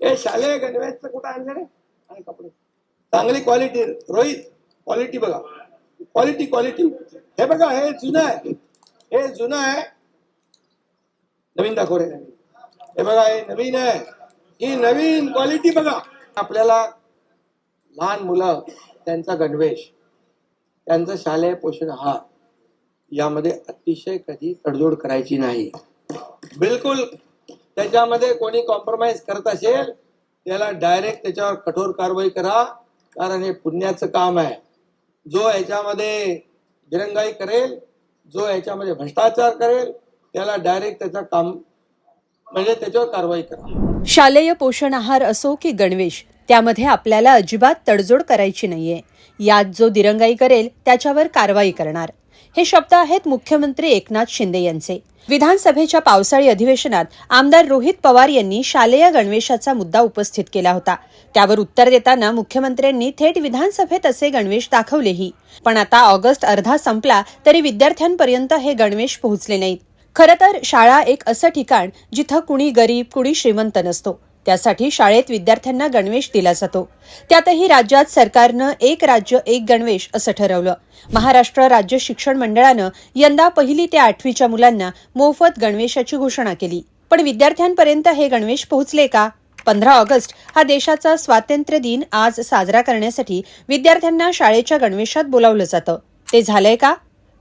हे शालेय गणवेशचं कुठं आणलं रे आणि कपडे चांगली क्वालिटी रोहित क्वालिटी बघा क्वालिटी क्वालिटी हे बघा हे जुनं आहे हे जुनं आहे नवीन दाखव रे हे बघा हे नवीन आहे ही नवीन क्वालिटी बघा आपल्याला लहान मुलं त्यांचा गणवेश त्यांचं शालेय पोषण आहार यामध्ये अतिशय कधी तडजोड करायची नाही. बिलकुल त्याच्यामध्ये कोणी कॉम्प्रोमाइज करत असेल त्याला डायरेक्ट त्याच्यावर कठोर कारवाई करा कारण हे पुण्याचं काम आहे. जो याच्यामध्ये दिरंगाई करेल जो याच्यामध्ये भ्रष्टाचार करेल त्याला डायरेक्ट त्याचा काम म्हणजे त्याच्यावर कारवाई करा. शालेय पोषण आहार असो की गणवेश त्यामध्ये आपल्याला अजिबात तडजोड करायची नाहीये. यात जो दिरंगाई करेल त्याच्यावर कारवाई करणार. हे शब्द आहेत मुख्यमंत्री एकनाथ शिंदे यांचे. विधानसभेच्या पावसाळी अधिवेशनात आमदार रोहित पवार यांनी शालेय गणवेशाचा मुद्दा उपस्थित केला होता. त्यावर उत्तर देताना मुख्यमंत्र्यांनी थेट विधानसभेत असे गणवेश दाखवलेही. पण आता ऑगस्ट अर्धा संपला तरी विद्यार्थ्यांपर्यंत हे गणवेश पोहोचले नाहीत. खरं तर शाळा एक असं ठिकाण जिथं कुणी गरीब कुणी श्रीमंत नसतो. त्यासाठी शाळेत विद्यार्थ्यांना गणवेश दिला जातो. त्यातही राज्यात सरकारनं एक राज्य एक गणवेश असं ठरवलं. महाराष्ट्र राज्य शिक्षण मंडळानं यंदा पहिली ते आठवीच्या मुलांना मोफत गणवेशाची घोषणा केली. पण विद्यार्थ्यांपर्यंत हे गणवेश पोहोचले का? पंधरा ऑगस्ट हा देशाचा स्वातंत्र्य दिन आज साजरा करण्यासाठी विद्यार्थ्यांना शाळेच्या गणवेशात बोलावलं जातं. ते झालंय का?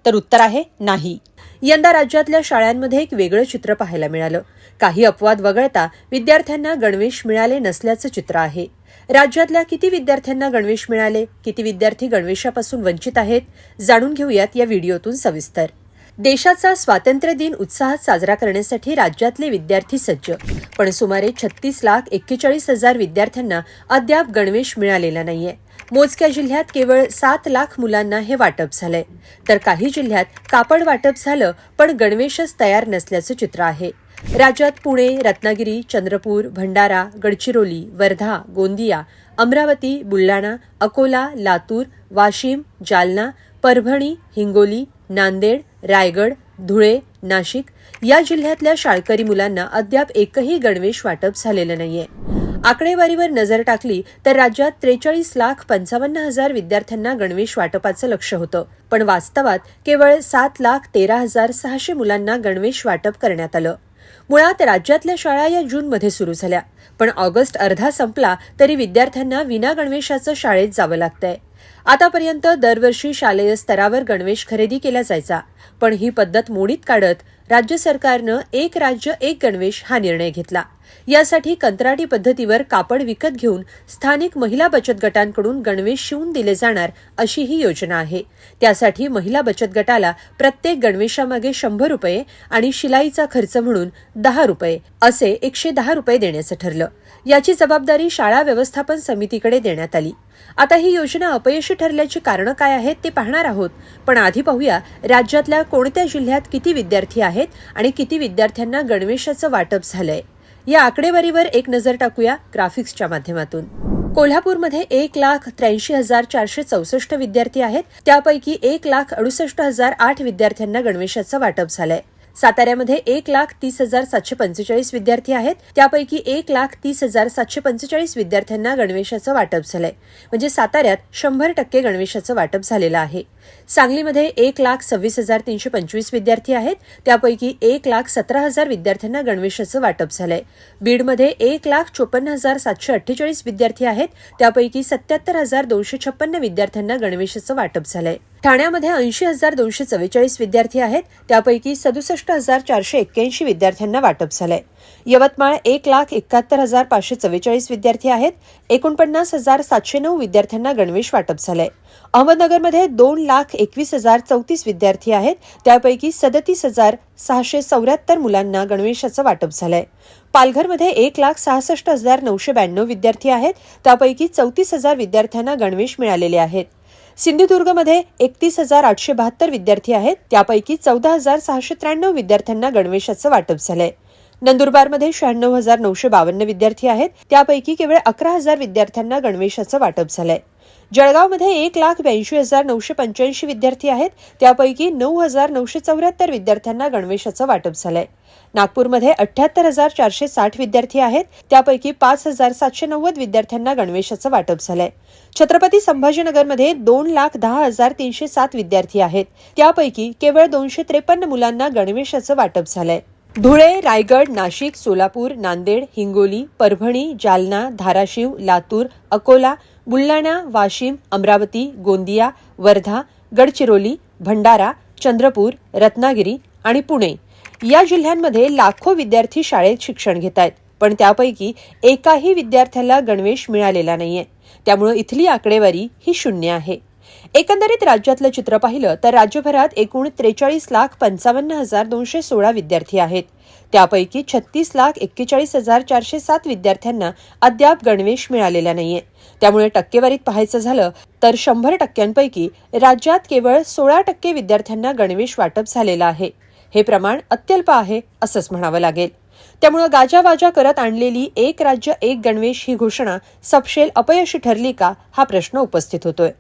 तर उत्तर आहे नाही. यंदा राज्यातल्या शाळांमध्ये एक वेगळं चित्र पाहायला मिळालं. काही अपवाद वगळता विद्यार्थ्यांना गणवेश मिळाले नसल्याचं चित्र आहे. राज्यातल्या किती विद्यार्थ्यांना गणवेश मिळाले? किती विद्यार्थी गणवेशापासून वंचित आहेत? जाणून घेऊयात या व्हिडिओतून सविस्तर. देशाचा स्वातंत्र्य दिन उत्साहात साजरा करण्यासाठी राज्यातले विद्यार्थी सज्ज. पण सुमारे छत्तीस लाख एक्केचाळीस हजार विद्यार्थ्यांना अद्याप गणवेश मिळालेला नाहीये. मोजक्या जिल्ह्यात केवळ सात लाख मुलांना हे वाटप झालंय. तर काही जिल्ह्यात कापड वाटप झालं पण गणवेशच तयार नसल्याचं चित्र आहे. राज्यात पुणे रत्नागिरी चंद्रपूर भंडारा गडचिरोली वर्धा गोंदिया अमरावती बुलढाणा अकोला लातूर वाशिम जालना परभणी हिंगोली नांदेड रायगड धुळे नाशिक या जिल्ह्यातल्या शाळकरी मुलांना अद्याप एकही गणवेश वाटप झालेलं नाहीये. आकडेवारीवर नजर टाकली तर राज्यात त्रेचाळीस लाख पंचावन्न हजार विद्यार्थ्यांना गणवेश वाटपाचं लक्ष होतं. पण वास्तवात केवळ सात लाख तेरा हजार सहाशे मुलांना गणवेश वाटप करण्यात आलं. मुळात राज्यातल्या शाळा या जूनमध्ये सुरू झाल्या. पण ऑगस्ट अर्धा संपला तरी विद्यार्थ्यांना विना गणवेशाचं शाळेत जावं लागतंय. आतापर्यंत दरवर्षी शालेय स्तरावर गणवेश खरेदी केला जायचा. पण ही पद्धत मोडीत काढत राज्य सरकारनं एक राज्य एक गणवेश हा निर्णय घेतला. यासाठी कंत्राटी पद्धतीवर कापड विकत घेऊन स्थानिक महिला बचत गटांकडून गणवेश शिवून दिले जाणार अशी ही योजना आहे. त्यासाठी महिला बचत गटाला प्रत्येक गणवेशामागे शंभर रुपये आणि शिलाईचा खर्च म्हणून दहा रुपये असे एकशे दहा रुपये देण्याचं ठरलं. याची जबाबदारी शाळा व्यवस्थापन समितीकडे देण्यात आली. आता ही योजना अपयशी ठरल्याची कारणं काय आहेत ते पाहणार आहोत. पण आधी पाहूया राज्यातल्या कोणत्या जिल्ह्यात किती विद्यार्थी आहेत आणि किती विद्यार्थ्यांना गणवेशाचं वाटप झालंय. या आकडेवारीवर एक नजर टाकूया ग्राफिक्सच्या माध्यमातून. कोल्हापूरमध्ये एक लाख त्र्याऐंशी हजार चारशे चौसष्ट विद्यार्थी आहेत. त्यापैकी एक लाख अडुसष्ट हजार आठ विद्यार्थ्यांना गणवेशाचं वाटप झालंय. साताऱ्यामध्ये एक लाख तीस हजार सातशे पंचेचाळीस विद्यार्थी आहेत. त्यापैकी एक लाख तीस हजार सातशे पंचेचाळीस विद्यार्थ्यांना गणवेशाचं वाटप झालंय. म्हणजे साताऱ्यात शंभर टक्के गणवेशाचं वाटप झालेलं आहे. सांगलीमध्ये एक लाख सव्वीस हजार तीनशे पंचवीस विद्यार्थी आहेत. त्यापैकी एक लाख सतरा हजार विद्यार्थ्यांना गणवेशाचं वाटप झालंय. बीडमध्ये एक लाख चोपन्न हजार सातशे अठ्ठेचाळीस विद्यार्थी आहेत. त्यापैकी सत्याहत्तर हजार दोनशे छप्पन्न विद्यार्थ्यांना गणवेशाचं वाटप झालंय. ठाण्यामध्ये ऐंशी हजार दोनशे चव्वेचाळीस विद्यार्थी आहेत. त्यापैकी सदुसष्ट हजार चारशे एक्क्याऐंशी विद्यार्थ्यांना वाटप झालंय. यवतमाळ एक लाख एकाहत्तर हजार पाचशे चव्वेचाळीस विद्यार्थी आहेत. एकोणपन्नास हजार सातशे नऊ विद्यार्थ्यांना गणवेश वाटप झालंय. अहमदनगरमध्ये दोन लाख एकवीस हजार चौतीस विद्यार्थी आहेत. त्यापैकी सदतीस हजार सहाशे चौऱ्याहत्तर मुलांना गणवेशाचं वाटप झालंय. पालघरमध्ये एक लाख सहासष्ट हजार नऊशे ब्याण्णव विद्यार्थी आहेत. त्यापैकी चौतीस हजार विद्यार्थ्यांना गणवेश मिळालेले आहेत. सिंधुदुर्गमध्ये एकतीस हजार आठशे बहात्तर विद्यार्थी आहेत. त्यापैकी चौदा हजार सहाशे त्र्याण्णव विद्यार्थ्यांना गणवेशाचं वाटप झालंय. नंदुरबारमध्ये शहाण्णव हजार नऊशे बावन्न विद्यार्थी आहेत. त्यापैकी केवळ अकरा हजार विद्यार्थ्यांना गणवेशाचं वाटप झालंय. जळगावमध्ये एक लाख ब्याऐंशी हजार नऊशे पंच्याऐंशी विद्यार्थी आहेत. त्यापैकी नऊ हजार नऊशे चौऱ्याहत्तर विद्यार्थ्यांना गणवेशाचं वाटप झालंय. नागपूरमध्ये अठ्याहत्तर हजार चारशे साठ विद्यार्थी आहेत. त्यापैकी पाच हजार सातशे नव्वद विद्यार्थ्यांना गणवेशाचं वाटप झालंय. छत्रपती संभाजीनगरमध्ये दोन लाख दहा हजार तीनशे सात विद्यार्थी आहेत. त्यापैकी केवळ दोनशे त्रेपन्न मुलांना गणवेशाचं वाटप झालंय. धुळे रायगड नाशिक सोलापूर नांदेड हिंगोली परभणी जालना धाराशिव लातूर अकोला बुलढाणा वाशिम अमरावती गोंदिया वर्धा गडचिरोली भंडारा चंद्रपूर रत्नागिरी आणि पुणे या जिल्ह्यांमध्ये लाखो विद्यार्थी शाळेत शिक्षण घेत आहेत पण त्यापैकी एकाही विद्यार्थ्याला गणवेश मिळालेला नाहीये. त्यामुळे इथली आकडेवारी ही शून्य आहे. एकंदरीत राज्यातलं चित्र पाहिलं तर राज्यभरात एकूण त्रेचाळीस लाख पंचावन्न हजार दोनशे सोळा विद्यार्थी आहेत. त्यापैकी छत्तीस लाख एक्केचाळीस हजार चारशे सात विद्यार्थ्यांना अद्याप गणवेश मिळालेला नाहीये. त्यामुळे टक्केवारीत पाहायचं झालं तर शंभर टक्क्यांपैकी राज्यात केवळ सोळा टक्के विद्यार्थ्यांना गणवेश वाटप झालेलं आहे. हे प्रमाण अत्यल्प आहे असंच म्हणावं लागेल. त्यामुळं गाजावाजा करत आणलेली एक राज्य एक गणवेश ही घोषणा सपशेल अपयशी ठरली का हा प्रश्न उपस्थित होतोय.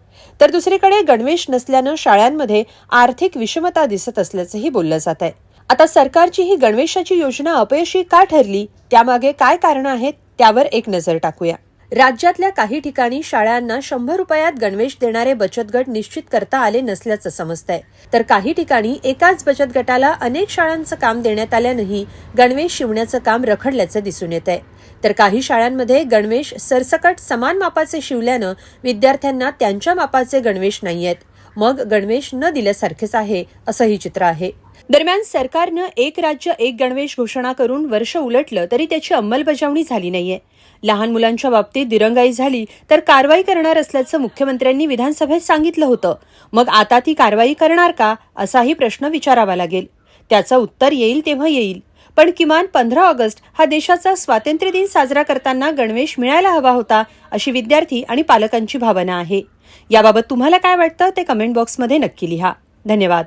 तर दुसरीकडे गणवेश नसल्यानं शाळांमध्ये आर्थिक विषमता दिसत असल्याचंही बोललं जात आहे. आता सरकारची ही गणवेशाची योजना अपयशी का ठरली? त्यामागे काय कारणं आहेत? त्यावर एक नजर टाकूया. राज्यातल्या काही ठिकाणी शाळांना शंभर रुपयात गणवेश देणारे बचत गट निश्चित करता आले नसल्याचं समजतंय. तर काही ठिकाणी एकाच बचत गटाला अनेक शाळांचं काम देण्यात आल्यानंही गणवेश शिवण्याचं काम रखडल्याचं दिसून येत आहे तर काही शाळांमध्ये गणवेश सरसकट समान मापाचे शिवल्यानं विद्यार्थ्यांना त्यांच्या मापाचे गणवेश नाहीयेत. मग गणवेश न दिल्यासारखेच आहे असंही चित्र आहे. दरम्यान सरकारनं एक राज्य एक गणवेश घोषणा करून वर्ष उलटलं तरी त्याची अंमलबजावणी झाली नाहीये. लहान मुलांच्या बाबतीत दिरंगाई झाली तर कारवाई करणार असल्याचं मुख्यमंत्र्यांनी विधानसभेत सांगितलं होतं. मग आता ती कारवाई करणार का? असाही प्रश्न विचारावा लागेल. त्याचं उत्तर येईल तेव्हा येईल. पण किमान पंधरा ऑगस्ट हा देशाचा स्वातंत्र्य दिन साजरा करताना गणवेश मिळायला हवा होता अशी विद्यार्थी आणि पालकांची भावना आहे. याबाबत तुम्हाला काय वाटतं ते कमेंट बॉक्समध्ये नक्की लिहा. धन्यवाद.